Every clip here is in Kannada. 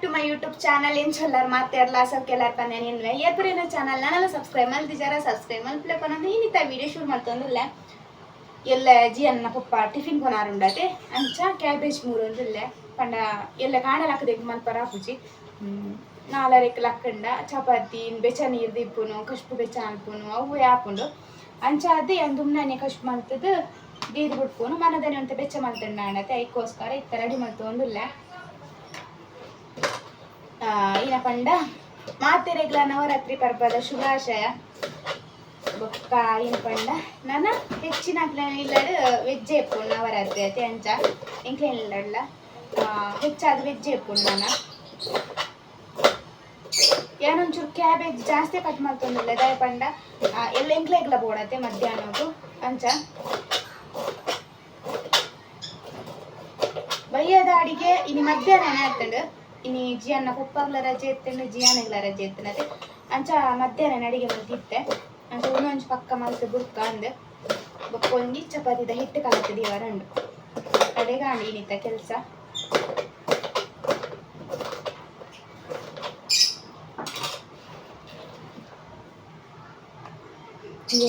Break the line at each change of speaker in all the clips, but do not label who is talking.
ಟು ಮೈ ಯೂಟ್ಯೂಬ್ ಚಾನಲ್ ಏನ್ ಚಲ್ಲರ್ ಮಾತಾಡ್ಲ ಸ್ವಲ್ಪ ಎಲ್ಲಾರ್ ಪನ್ನ ಏನ್ವೆ ಏಪರೇನ ಚಾನಲ್ ನಾನೆಲ್ಲ ಸಬ್ಸ್ಕ್ರೈಬ್ ಮಲ್ತಿಜಾರ ಸಬ್ಸ್ಕ್ರೈಬ್ ಮಲ್ಪಲೆ ಪನ್ನೊಂದು ಇನ್ನಿತ ವಿಡಿಯೋ ಶೂಟ್ ಮಾಡ್ತೊಂದಿಲ್ಲ ಎಲ್ಲ ಜಿ ಅನ್ನ ಪಪ್ಪ ಟಿಫಿನ್ ಕೊನಾರುಂಡತೆ ಅಂಚ ಕ್ಯಾಬೇಜ್ ಮೂರು ಅಂದಿಲ್ಲ ಪಂಡ ಎಲ್ಲ ಕಾಣಲ್ ಹಾಕದಕ್ಕೆ ಮಲ್ಪರ ಹಾಪುಜಿ ನಾಲರೆಕ್ ಲಕ್ಕಂಡ ಚಪಾತಿ ಬೆಚ್ಚ ನೀರು ದಿಪ್ಪುನು ಕಶ್ಪು ಬೆಚ್ಚ ಅನ್ಪುನು ಅವು ಯಾಪುಂಡು. ಅಂಚ ಅದೇ ಅಂದು ನಾನೇ ಕಶ್ಪು ಮಲ್ತದ್ದು ದೀದ್ ಬಿಟ್ಕೊನು ಮನದನೆ ಅಂತ ಬೆಚ್ಚ ಮಲ್ತಂಡ ಅಣ್ಣತೆ ಐಕೋಸ್ಕರ ಇತ್ತ ರೆಡಿ ಆ, ಇನ್ನ ಪಂಡ ಮಾತೆರೆಗ್ಲ ನವರಾತ್ರಿ ಪರ್ಪದ ಶುಭಾಶಯ. ಬೊಕ್ಕ ಇನ್ ಪಂಡ ನನ್ನ ಹೆಚ್ಚಿನ ಇಲ್ಲಡ್ ವೆಜ್ ಎಪ್ಪುಂಡು ನವರಾತ್ರಿ ಅತಿ ಅಂಚ. ಇಂಕ್ಲೇನ್ ಇಲ್ಲಡ್ಲ ಹೆಚ್ಚಾದ ವೆಜ್ ಎಪ್ಪುಂಡು ನಾನು. ಏನೊಂಚೂರು ಕ್ಯಾಬೇಜ್ ಜಾಸ್ತಿ ಕಟ್ ಮಾಡ್ತಂದಿಲ್ಲ ದಯ ಪಂಡ ಎಲ್ಲ ಎಂಕ್ಲೆಗ್ಲ ಬೋಡತ್ತೆ ಮಧ್ಯಾಹ್ನದ್ದು, ಅಂಚ. ಬಯ್ಯದ ಅಡಿಗೆ ಇನಿ ಮಧ್ಯಾಹ್ನ ಆಗ್ತಂಡು ಇನಿ ಜಿಯನ್ನ ಕುಪ್ಪಗ್ಲ ರಜೆ ಎತ್ತಂಡು ಜಿಯಾನಗ್ಲ ರಜೆ ಎತ್ತನತೆ ಅಂಚ ಮಧ್ಯಾಹ್ನ ಅಡಿಗೆ ಮುಗಿತ್ತೆ. ಅಂಚ ಒಂದೊಂದು ಪಕ್ಕ ಮಲ್ತು ಬುರ್ಕ ಅಂದ್. ಬೊಕ್ಕ ಒಂಜಿ ಚಪಾತಿದ ಹಿಟ್ಟು ಕಲತದಿ ಉಂಡು. ಅಡೆಗ ಇನಿತ್ತ ಕೆಲಸ.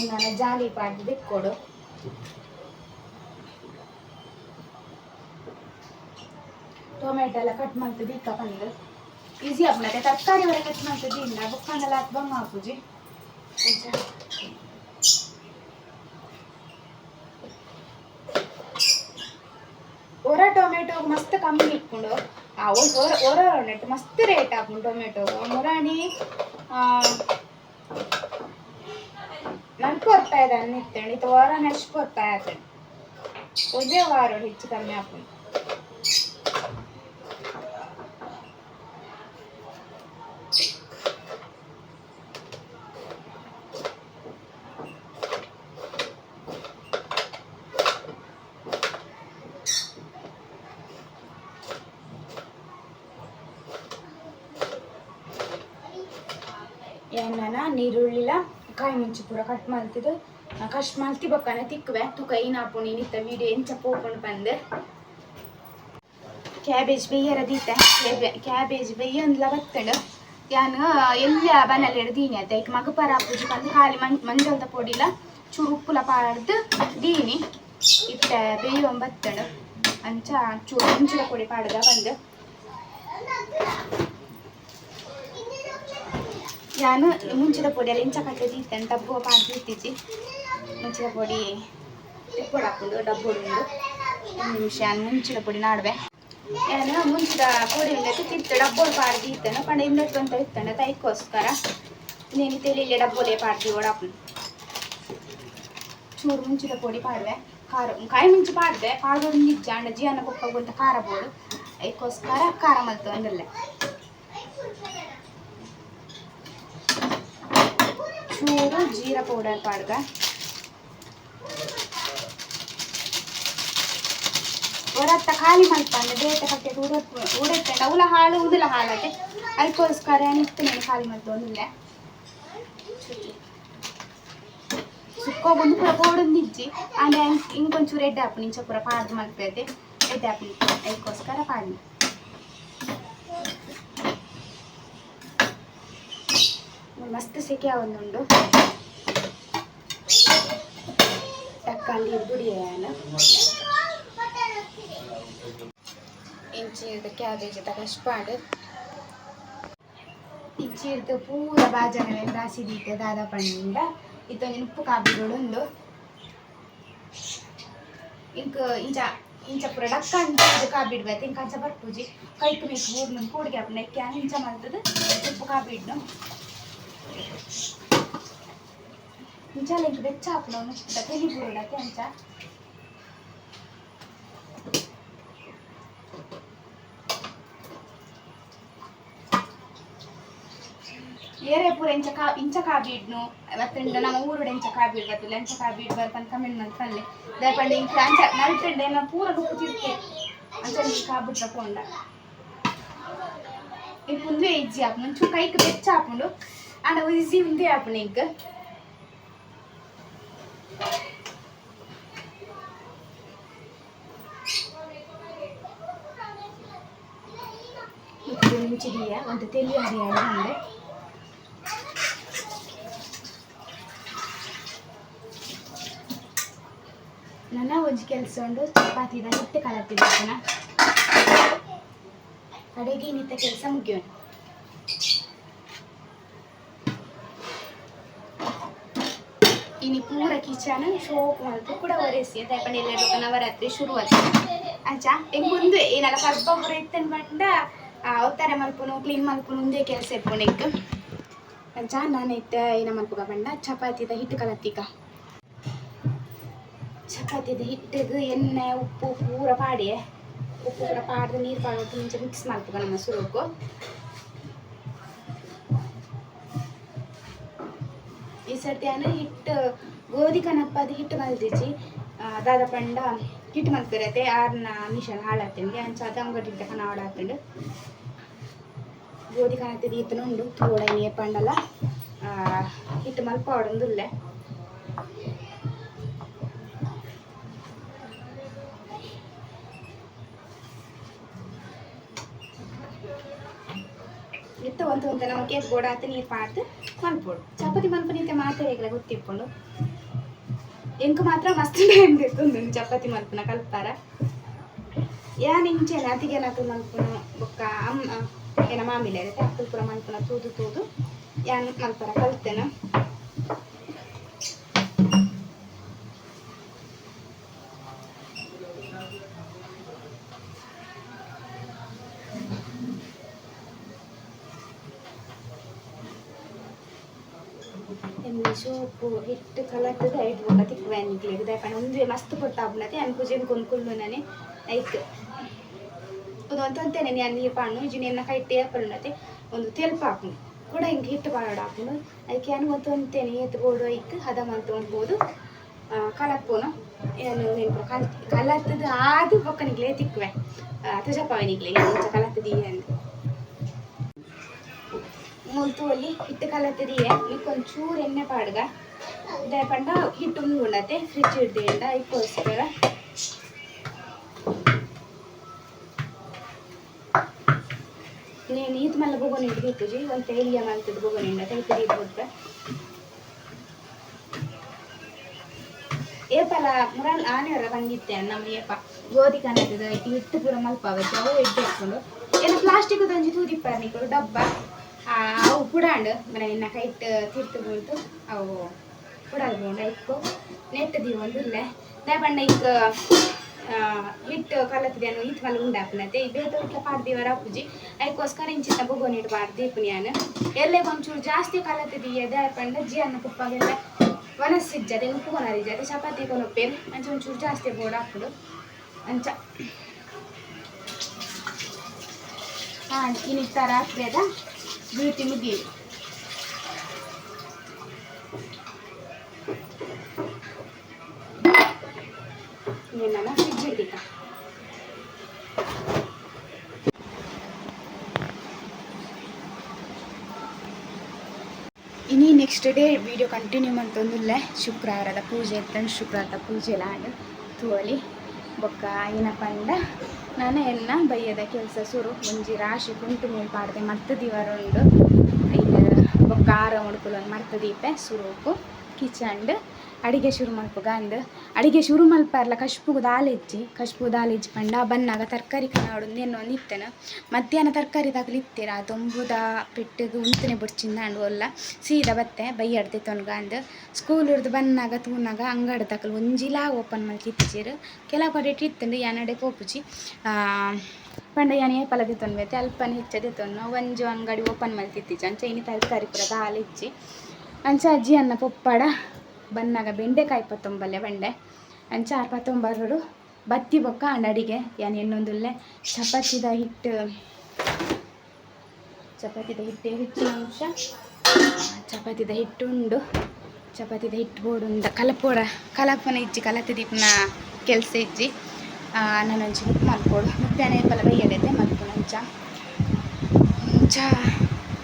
ನಾನು ಜಾಲಿ ಪಾಡ್ದು ಟೊಮೆಟೊ ಎಲ್ಲ ಕಟ್ ಮಾಡ್ತಿದ್ದು ಇಕ್ಕ ಬಂದು. ಈಸಿ ಆಗ್ಬಿಡತ್ತೆ ತರಕಾರಿ ಹೊರಗೆ ಕಟ್ ಮಾಡ್ತಿದ್ದು ಇಲ್ಲ ಬುಕ್ಕಂಡೆಲ್ಲ ಹಾಕಿ ಬಂಗ ಹಾಕುಜಿ ಹೊರ ಟೊಮೆಟೊ ಮಸ್ತ್ ಕಮ್ಮಿ ಇಟ್ಕೊಂಡು, ಆ, ಒ- ಒರ ಒರ ನೆಟ್ ಮಸ್ತ್ ರೇಟ್ ಹಾಕೊಂಡು ಟೊಮೆಟೊ ಮುರಾಣಿ ನನ್ಕು ರೂಪಾಯಿ ಇದೆ ಅನ್ನಿತ್ತೇಳಿ ಇದು ವಾರ ನೆಕ್ಸ್ಟ್ ರೂಪಾಯಿ ಆಯ್ತು ಒಂದೇ ವಾರ ಹೆಚ್ಚು ಕಮ್ಮಿ ಹಾಕೊಂಡು ನೀರುಳ್ಳಿಲ ಕಾಯಿ ಮುಂಚಿ ಪೂರ ಕಟ್ ಮಾಡ್ತಿದ್ದು. ಕಟ್ ಮಾಡ್ತಿ ಬಕ್ಕನೆ ತಿಕ್ಕವೆ. ತುಕ ಏನಾಪುಣಿ ನಿತ್ತ ವಿಡಿಯೋ ಎಂಚ ಪೋಕೊಂಡು ಬಂದೆ. ಕ್ಯಾಬೇಜ್ ಬೇಯರ ದೀತ ಕ್ಯಾಬೇಜ್ ಬೇಯೊಂದ್ಲ ಬತ್ತಡು. ಯಾನು ಎಲ್ಲ ಬನಲ್ಲಿ ಹಿಡ್ದೀನಿ ಆಯ್ತು ಈಗ ಮಗಪರ ಪೂಜೆ ಬಂದು ಖಾಲಿ ಮಂ ಮಂಜಲ್ದ ಪೊಡಿಲ ಚೂರು ಉಪ್ಪುಲ ಪಾಡ್ದು ದೀನಿ. ಇತ್ತ ಬೇಯುವ ಬತ್ತಡು ಅಂಚ ಚೂರು ಮುಂಚಿನ ಪೊಡಿ ಪಾಡ್ದ ಬಂದು. ನಾನು ಮುಂಚಿದ ಪೊಡಿ ಇಂಚ ಕಟ್ಟೆದು ಇತ್ತೇನೆ ಡಬ್ಬು ಪಾತ್ರೆ ಇತ್ತೀಚಿ ಮುಂಚಿದ ಪೊಡಿ ತಿಪ್ಪೊಡು ಹಾಕೊಂಡು ಉಂಡು ಒಂದು ನಿಮಿಷ ಮುಂಚಿದ ಪೊಡಿ ನಾಡುವೆ ನಾನು ಮುಂಚಿದ ಪೊಡಿ ಉಂಡಕ್ಕೆ ತಿತ್ತು ಡಬ್ಬೋಡು ಪಾಡ್ದು ಇತ್ತೇನೆ ಪಂಡ ಇನ್ನೊಟ್ಟು ಅಂತ ಇತ್ತೇನೆ ತೈಕೋಸ್ಕರ ತಿಳಿಲಿ ಡಬ್ಬೋಲೆ ಪಾಡ್ದು ಒಡಪ್ಪು ಚೂರು ಮುಂಚಿದ ಪೊಡಿ ಪಾಡುವೆ ಖಾರ ಕಾಯಿ ಮುಂಚೆ ಪಾಡ್ದೆ ಪಾಡೋದು ನಿಜ ಅಂಡ ಜೀವನ ಕೊಪ್ಪಾಗುವಂತ ಖಾರ ಬೋಡು ಅದಕ್ಕೋಸ್ಕರ ಖಾರ ಮಲ್ತು ಚೂರು ಜೀರ ಪೌಡರ್ ಪಾಡ್ಗ ಹೊರತ್ತ ಖಾಲಿ ಮಲ್ಪಂದೆ ಬೇಟೆ ಕಟ್ಟೆ ಉಡ ಉಡತ್ತೆ ಅವಲ ಹಾಳು ಉದಲ ಹಾಳತ್ತೆ ಅದಕ್ಕೋಸ್ಕರ ನಿಂತು ಖಾಲಿ ಮಲ್ತು ಒಂದಿಲ್ಲ ಸುಕ್ಕೋಗೊಂದು ಪೂರ ಬೋಡೊಂದು ನಿಜ್ಜಿ ಆಮೇಲೆ ಇಂಕೊಂಚೂರು ಎಡ್ಡೆ ಹಾಪು ನಿಂಚ ಪೂರ ಪಾಡ್ದು ಮಲ್ಪೈತೆ ಎಡ್ಡೆ ಹಾಪು ಅದಕ್ಕೋಸ್ಕರ ಪಾಡಿ ಮಸ್ತ್ ಸಿಕ್ಕಿ ಒಂದುಂಡು ತಕ್ಕಂಡಿ ಬುಡಿಯಾನ ಇಂಚಿರ್ದ ಕ್ಯಾಬೇಜ್ ಕಷ್ಪಾಡು ಇಂಚಿರ್ದ ಪೂರ ಬಾಜನವೆಲ್ಲ ರಾಸಿದೀತೆ ದಾದ ಪಂಡ ಇತ್ತೊಂದು ಉಪ್ಪು ಕಾಬಿಗಳು ಉಂಡು ಇಂಕ ಇಂಚ ಇಂಚ ಪೂರ ಡಕ್ಕ ಕಾಬಿಡ್ಬೇಕು. ಇಂಕ ಅಂಚ ಬರ್ಪುಜಿ. ಕೈಕು ಮೇಕು ಊರ್ನ ಕೂಡಿಗೆ ನೆಕ್ಕೆ ಇಂಚ ಮಲ್ತದು ಉಪ್ಪು ಕಾಬಿಡ್ನು. ಇಂಚಾಲ ಇಂಕ ಬೆಚ್ಚ ಹಾಪುನ ಮುಚ್ಚಿದ ತೆಲಿ ಬುರುಡಕ್ಕೆ ಅಂಚ ಏರೆ ಪೂರ ಇಂಚ ಕಾ ಇಂಚ ಕಾಬಿಡ್ನು ಮತ್ತೆ ನಮ್ಮ ಊರುಡ ಇಂಚ ಕಾಬಿಡ್ ಬರ್ತಲ್ಲ ಇಂಚ ಕಾಬಿಡ್ ಬರ್ತಾನೆ ಕಮೆಂಟ್ ಮಾಡ್ತಾನೆ ದಯಪಂಡ ಇಂಚ ಅಂಚ ನಲ್ಪೆಂಡೆ ನಮ್ಮ ಪೂರ ರುಪ್ಪು ತಿರ್ಕೆ ಅಂಚ ನೀ ಕಾಬಿಟ್ಟ ಪೋಂಡ ಈ ಮುಂದೆ ಇಜ್ಜಿ ಆಪುಂಡು ಒಂಚೂರು ಕೈಗೆ ಬೆಚ್ಚ ಹಾಪುಂಡು ಅಂಡ ಇಜ್ಜಿ ಮುಂದೆ ಆಪುಂಡು ಈಗ ಎಂಚಿದೀಯ ಒಂದು ತೆಲಿ ಹರಿಯಾಣ ಉಂಡೆ ನನ್ನ ಒಂಜಿ ಕೆಲಸ ಉಂಡು ಚಪಾತಿದ ಹಿಟ್ಟು ಕಲತ್ತಿದ್ದನ ಕಡೆಗೆ ಇನ್ನಿತ್ತ ಕೆಲಸ ಮುಗಿಯೋಣ ಇನಿ ಪೂರ ಕಿಚನ್ ಶೋಕ್ ಮಾಡ್ತು ಕೂಡ ಒರೆಸಿ ದಯಪಂಡ ಎಲ್ಲ ನವರಾತ್ರಿ ಶುರು ಆಯ್ತು? ಅಂಚ ಹೆಂಗ್ ಮುಂದೆ ಏನಲ್ಲ ಕರ್ಬ ಹೊರ ಇತ್ತನ್ ಬಂಡ ಒತ್ತಾರೆ ಮಲ್ಪುನು, ಕ್ಲೀನ್ ಮಲ್ಪುನು ಒಂದೇ ಕೆಲಸ ಇಪ್ಪುನು ಇತ್ತು. ಅಂಚ ನಾನು ಇತ್ತ ಏನ ಮಲ್ಪುಗ ಬಂಡ ಚಪಾತಿದ ಹಿಟ್ಟು ಕಲತ್ತೀಗ. ಚಪಾತಿದ ಹಿಟ್ಟಿಗೆ ಎಣ್ಣೆ, ಉಪ್ಪು ಪೂರ ಪಾಡಿ ಉಪ್ಪು ಪೂರ ಪಾಡ್ದು ನೀರು ಪಾಡೋದು ಮುಂಚೆ ಮಿಕ್ಸ್ ಮಾಡ್ತೀಗ ನಮ್ಮ ಸುರುಕು. ಈ ಸರ್ತಿ ನಾನು ಹಿಟ್ಟು, ಗೋಧಿ ಕನಪ್ಪದ ಹಿಟ್ಟು ಮಲ್ದಿಚ್ಚಿ ದಾದ ಪಂಡ ಹಿಟ್ಟು ಮಲ್ತಿರತ್ತೆ ಆರ್ನ ಮಿಷನ್ ಹಾಳಾತಂಡಿ ಅಂಚ ಅದು ಅಂಗಡಿ ಕನ ಹಾಳಾತಂಡು ಗೋಧಿ ಕನತ್ತದ ಈತನ ಉಂಡು ನೀ ಪಂಡಲ ಹಿಟ್ಟು ಮಲ್ಪ ಆಡೊಂದುಲ್ಲೆ ಇತ್ತು ಒಂದು ಅಂತ ನಮ್ಮ ಕೇಸ್ ಬೋಡ ಆತ ನೀರು ಪಾಡ್ದು ಮಲ್ಪೋಡು ಚಪಾತಿ ಮಲ್ಪು ನಿಂತೆ ಮಾತಾಡಿಗಳ ಗೊತ್ತಿಪ್ಕೊಂಡು ಎಂಕು ಮಾತ್ರ ಮಸ್ತ್ ಟೈಮ್ ತೆತ್ತೊಂದು ಚಪಾತಿ ಮಲ್ಪನ ಕಲ್ಪಾರ ಯಾನ್ ಇಂಚೆನ ಅತಿಗೆ ನಾಕು ಮಲ್ಪುನ ಬೊಕ್ಕ ಅಮ್ಮ ಏನ ಮಾಮಿಲೆ ಇರುತ್ತೆ ಅಕ್ಕಲ್ ಪುರ ಮಲ್ಪುನ ತೂದು ತೂದು ಯಾನ್ ಮಲ್ಪರ ಕಲ್ತೆನ ಎಮ್ಮೆ ಸೋಪು ಹಿಟ್ಟು ಕಲರ್ತದ ಐಟ್ ಬೊಕ್ಕ ತಿಕ್ಕುವ ನಿಕ್ಲಿಗೆ ದಯಪಂಡ ಒಂದೇ ಮಸ್ತ್ ಕೊಟ್ಟ ಅಬ್ನತೆ ಅನ್ ಪೂಜೆನ್ ಕೊಂಡ್ಕೊಂಡು ನಾನೆ ಐಕ್ ಅದು ಅಂತ ಅಂತೇನೆ ನಾನು ನೀರು ಪಾಣು ಇಜಿ ನಿನ್ನ ಕೈಟ್ಟೆ ಪಲ್ಲತೆ ಒಂದು ತೆಲ್ಪ ಹಾಕೊಂಡು ಕೂಡ ಹಿಂಗೆ ಹಿಟ್ಟು ಪಾಡ ಹಾಕೊಂಡು ಅದಕ್ಕೆ ಏನು ಗೊತ್ತು ಅಂತೇನೆ ಎತ್ಬೋದು ಐಕ್ ಹದ ಮಾಡ್ಕೊಳ್ಬೋದು ಕಲಪ್ಪೋನು ಏನು ನೆನಪು ಕಲ್ ಕಲತ್ತದ ಆದು ಬೊಕ್ಕ ನಿಗ್ಲೆ ತಿಕ್ಕುವೆ ತುಜಪಾವೆ ನಿಗ್ಲೆ ಕಲತ್ತದಿ ಅಂತ ಮುಲ್ತು ಅಲ್ಲಿ ಹಿಟ್ಟು ಕಲತ್ತದಿಯೆ ಒಂಚೂರು ಎಣ್ಣೆ ಪಾಡ್ಗ ದಯಪಂಡ ಹಿಟ್ಟು ಉಂಡತೆ ಫ್ರಿಜ್ ಹಿಡ್ದಿಂದ ಇದಕ್ಕೋಸ್ಕರ నేను ఈత మళ్ళీ బొగని ఇంటికి ఇప్పుజి ಒಂದು ತೇಲಿಯ ಮಾಡ್ತದ ಬೊಗನಿ ಇಂಡತೆ ಇಪ್ಪಡಿ ಇಟ್ಬಿಟ್ರೆ ಏಪಲ ಮುರಲ್ ಆನೆಯವರ ಬಂದಿತ್ತೆ ನಮ್ಮ ಏಪ ಗೋಧಿ ಕನತದ ಹಿಟ್ಟು ಪೂರ ಮಲ್ಪ ಅವತ್ತು ಅವು ಎಡ್ಡೆ ಇಟ್ಕೊಂಡು ಏನು ಪ್ಲಾಸ್ಟಿಕ್ ಒಂಜಿ ತೂದಿಪ್ಪಾರ ನಿಕ್ಕಳು ಡಬ್ಬ ಆ, ಅವು ಪುಡಾಂಡು ಮನೆ ಇನ್ನ ಕೈಟ್ ತಿರ್ತು ಬೀಳ್ತು ಅವು ಪುಡಾಲ್ ಬೋಂಡ ಇಕ್ಕು ನೆಟ್ಟದಿ ಬಣ್ಣ ಇಕ್ಕ ಹಿಟ್ಟು ಕಲತ್ತಿದೇನು ಇತ್ ಮಲ್ಲ ಉಂಡಾಪನತೆ ಬೇತ ಇಟ್ಲ ಪಾಡ್ದೀವರ ಪೂಜಿ ಅದಕ್ಕೋಸ್ಕರ ಇಂಚಿನ ಬೊಗೋನ್ ಬಾರ್ ಪಾಡ್ದಿ ನಾನು ಎಲ್ಲೇ ಒಂಚೂರು ಜಾಸ್ತಿ ಕಲತ್ತಿದೀಯ ಪಂಡ ಜಿ ಅನ್ನ ಕುಪ್ಪಾಗೆಲ್ಲ ವನಸ್ಸಿಜ್ಜದೆ ಉಪ್ಪು ಕೊನರಿಜ್ಜದೆ ಚಪಾತಿ ಕೊನೊಪ್ಪೇನು ಅಂಚ ಒಂಚೂರು ಜಾಸ್ತಿ ಬೋರ್ಡ್ ಹಾಕುದು ಅಂಚ. ಹಾಂ ಇನ್ನಿತ್ತ ರಾತ್ರಿ ಅದ ಬ್ಯೂಟಿ ಮುಗಿಯಿರಿ ನಿನ್ನ ಫ್ರಿಜ್ ಹಿಡಿಕ ಇನಿ ನೆಕ್ಸ್ಟ್ ಡೇ ವಿಡಿಯೋ ಕಂಟಿನ್ಯೂ ಮಾಡ್ತಂದುಲ್ಲೆ ಶುಕ್ರವಾರದ ಪೂಜೆ ಇತ್ತಂಡು ಶುಕ್ರವಾರದ ಪೂಜೆ ಲಾಂಡ್ ತೋಲಿ ಬೊಕ್ಕ ಏನ ಪಂಡ ನಾನು ಎಲ್ಲ ಬೈಯದ ಕೆಲಸ ಸುರು ಒಂಜಿ ರಾಶಿ ಕುಂಟು ಮೇಲೆ ಪಾಡ್ದೆ ಮರ್ತ ದಿವರುಂಡು ಇದು ಆರ ಮುಡ್ಕೊಳ್ಳೋದು ಮರ್ತ ದೀಪೆ ಸುರುಕು ಕಿಚಂಡ್. ಅಡಿಗೆ ಶುರು ಮಲ್ಪುಗ ಅಂದ್. ಅಡಿಗೆ ಶುರು ಮಲ್ಪಾರ್ಲ ಕಶ್ಪುಗು ದಾಲ್ ಇಜ್ಜಿ ಕಶ್ಪು ದಾಲ್ ಇಜ್ಜಿ ಪಂಡ ಬನ್ನಾಗ ತರಕಾರಿ ಕನಾಡು ಇನ್ನೇನು ನಿತ್ತನ ಮಧ್ಯಾಹ್ನ ತರಕಾರಿ ದಾಖಲು ಇತ್ತೀರ ತೊಂಬುದ ಪೆಟ್ಟದು ಉಂತನೆ ಬಿಡ್ಚಿಂದ ಅಂಡು ಒಲ್ಲ ಸೀದ ಬತ್ತೆ, ಬೈಯಡ್ದೆ ತೊನ್ಗ ಅಂದ್. ಸ್ಕೂಲ್ ಹಿಡ್ದು ಬನ್ನಾಗ ತೂನಾಗ, ಅಂಗಡಿ ತಕಲು ಒಂಜಿಲ ಓಪನ್ ತಿಚ್ಚಿರು ಕೆಲ ಕಡೆ ಇತ್ತಂಡು ಯಾನಡೆ ಪೋಪುಜಿ ಪಂಡ ಯಾನ ಪಲದಿ ತೊನ್ಬೇತೆ ಅಲ್ಪನ ಹೆಚ್ಚದೆ ತೊನ್ನು ಒಂಜು ಅಂಗಡಿ ಓಪನ್ ಮಾಡಿ ಅಂಚೆ ಇನಿ ತರಕಾರಿ ಕೂಡ ದಾಲ್ ಇಜ್ಜಿ ಅಂಚ ಅಜ್ಜಿ ಅನ್ನ ಪೊಪ್ಪಡ ಬನ್ನಾಗ ಬೆಂಡೆಕಾಯಿ ಪತ್ತೊಂಬಲ್ಲೆ ಬಂಡೆ ಅಂಚ ಪತ್ತೊಂಬರಡು ಬತ್ತಿ ಬೊಕ್ಕ ಅಂಡ್ ಅಡಿಗೆ ಯಾನ್ ಇನ್ನೊಂದುಲ್ಲೆ ಚಪಾತಿದ ಹಿಟ್ಟು. ಚಪಾತಿದ ಹಿಟ್ಟು ಹೆಚ್ಚಿನ ಅಂಶ. ಚಪಾತಿದ ಹಿಟ್ಟು ಉಂಡು. ಚಪಾತಿದ ಹಿಟ್ಟು ಬೋಡುಂದ ಕಲಪೋಡ, ಕಲಪನ ಇಜ್ಜಿ, ಕಲತ ದೀಪನ ಕೆಲಸ ಇಜ್ಜಿ. ನಾನು ಒಂಚಿ ಮುಪ್ಪು ಮಲ್ಪೋಡು ಮುಪ್ಪೆನ ಏಪಲ ಬೈಯಡೈತೆ ಮಲ್ಕೊಂಡು ಅಂಚ. ಅಂಚ.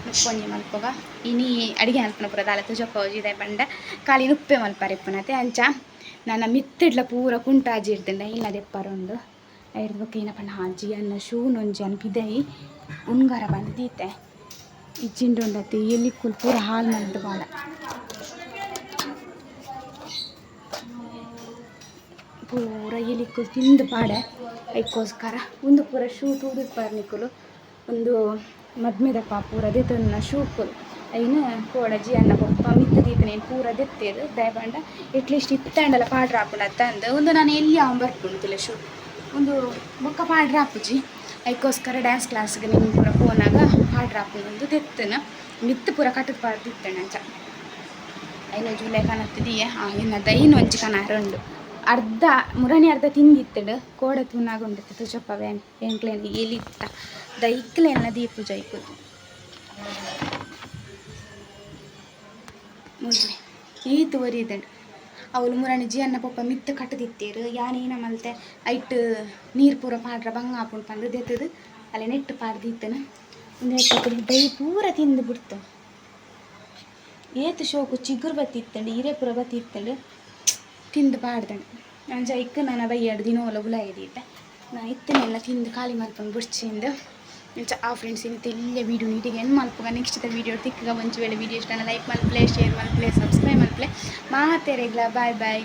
ನುಪ್ಪೊಂಜಿ ಮಲ್ಪೊಗ ಇನಿ ಅಡಿಗೆ ಮಲ್ಪುನ ಪೂರ ದಾಲ ತುಜಪ್ಪ ಹೋಜಿದೆ ಬಂಡ. ಕಾಲಿನ ಉಪ್ಪೆ ಮಲ್ಪಾರೆ ಇಪ್ಪುನತೆ ಅಂಚ ನನ್ನ ಮಿತ್ತಿಡ್ಲ ಪೂರ ಕುಂಟಾಜಿ ಇರ್ತೇನೆ ಇಲ್ಲ ಬಗ್ಗೆ ಏನಪ್ಪ ಹಾಜಿ ಅನ್ನ, ಶೂ, ನೊಂಜಿ, ಅನ್ ಪಿದೈ ಉಂಗಾರ ಬಂದು ದೀತೆ ಇಜ್ಜಿಂಡು ಉಂಡತಿ ಎಲ್ಲಿ ಕುಲ್ ಪೂರ ಹಾಲು ಮಾಡಿದ್ದು ಬಾಳ. ಪೂರ ಎಲಿಕ್ಕೂ ತಿಂದು ಪಾಡೆ ಅದಕ್ಕೋಸ್ಕರ ಒಂದು ಪೂರ ಶೂ ತೂದಿದ್ ನಿಕ್ಕಲು ಒಂದು ಮದ್ಮೆದಪ್ಪ ಪೂರ ದೆತ್ತನ್ನ ಶೂಕುಲು ಐನ್ ಕೋಡಜಿ ಅನ್ನ ಕೊಪ್ಪ, ಮಿತ್ತ ದೀತನೇನು ಪೂರ ದೆತ್ತೇದು ದಯಪಂಡ ಎಟ್ಲೀಸ್ಟ್ ಇತ್ತಂಡಲ ಪಾಡ್ರ ಹಾಪುಂಡ ತಂದು. ಒಂದು ನಾನು ಎಲ್ಲಿ ಬರ್ಪುಂಡು ಬರ್ಪುಂಡುತ್ತಿಲ್ಲ ಶೂ. ಒಂದು ಬೊಕ್ಕ ಪಾಡ್ರ ಹಾಪುಜಿ ಅದಕ್ಕೋಸ್ಕರ ಡ್ಯಾನ್ಸ್ ಕ್ಲಾಸ್ಗೆ ನಿಮ್ಗೆ ಪೂರ ಫೋನಾಗ ಪಾಡ್ರ ಹಾಪುಂಡು ದೆತ್ತನ. ಮಿತ್ತ್ ಪೂರ ಕಟ್ಟದ ಪಾಡ್ದಿತ್ತಣ್ಣ ಅಂಚ. ಐನ ಜೂಲೈ ಕಾಣತ್ತಿದೀಯ ಆ, ಇನ್ನ ದೈನ್ ಒಂಜಿ ಕನ రెండు ಅರ್ಧ ಮುರಣಿ ಅರ್ಧ ತಿಂದಿತ್ತಡು. ಕೋಡ ತುನಾಗ ಉಂಡಿತ್ತು ತುಜಪ್ಪ ವ್ಯಾನ್ ಎಂಕ್ಲೇನ್ ಎಲಿತ್ತ ದೈಕ್ಲೇನ ದೀಪು ಜೈಕುದು. ಈ ತೋರಿ ಒರಿದಡು ಅವಳು ಮುರಣಿ ಜಿಯನ್ನ ಪಪ್ಪ ಮಿತ್ತ ಕಟ್ಟದಿತ್ತೇರು. ಯಾನೇನ ಮಲ್ತೆ, ಐಟ್ ನೀರು ಪೂರ ಪಾಡ್ರ ಬಂಗ ಹಾಕೊಂಡು ಬಂದು ದೆತ್ತದು. ಅಲ್ಲಿ ನೆಟ್ಟು ಪಾಡ್ದಿತ್ತನು. ಒಂದು ದೈ ಪೂರ ತಿಂದು ಬಿಡ್ತು. ಏತು ಶೋಕು ಚಿಗುರು ಬತ್ತಿತ್ತಂಡು ಹಿರೇಪುರ ಬತ್ತಿತ್ತಂಡು. ತಿಂದು ಪಾಡ್ದಂಡು ಅಂಚ ಇಕ್ಕ ನಾನು ಅದ ಎರಡು ದಿನ ಒಲಗುಲ ನಾನು ನಾ ಇತ್ತನೆಲ್ಲ ತಿಂದು ಖಾಲಿ ಮಲ್ಪಂಡು ಬುಡ್ಚಿಂದು ಅಂಚ ಆ ಫ್ರೆಂಡ್ಸ್ ಇನ್ ಇಲ್ಲೇ ವೀಡಿಯೋ ನೀಟಿಗೆ ಏನು ನೆಕ್ಸ್ಟ್ ವೀಡಿಯೋ ತಿಕ್ಕಗ ಒಂಚು ವೇಳೆ ವೀಡಿಯೋ ಇಷ್ಟ ಲೈಕ್ ಮಲ್ಪ್ಲೆ ಶೇರ್ ಮಲ್ಪ್ಲೆ ಸಬ್ಸ್ಕ್ರೈಬ್ ಮಲ್ಪ್ಲೆ ಮಾತೇರೆಗ್ಲ ಬಾಯ್ ಬಾಯ್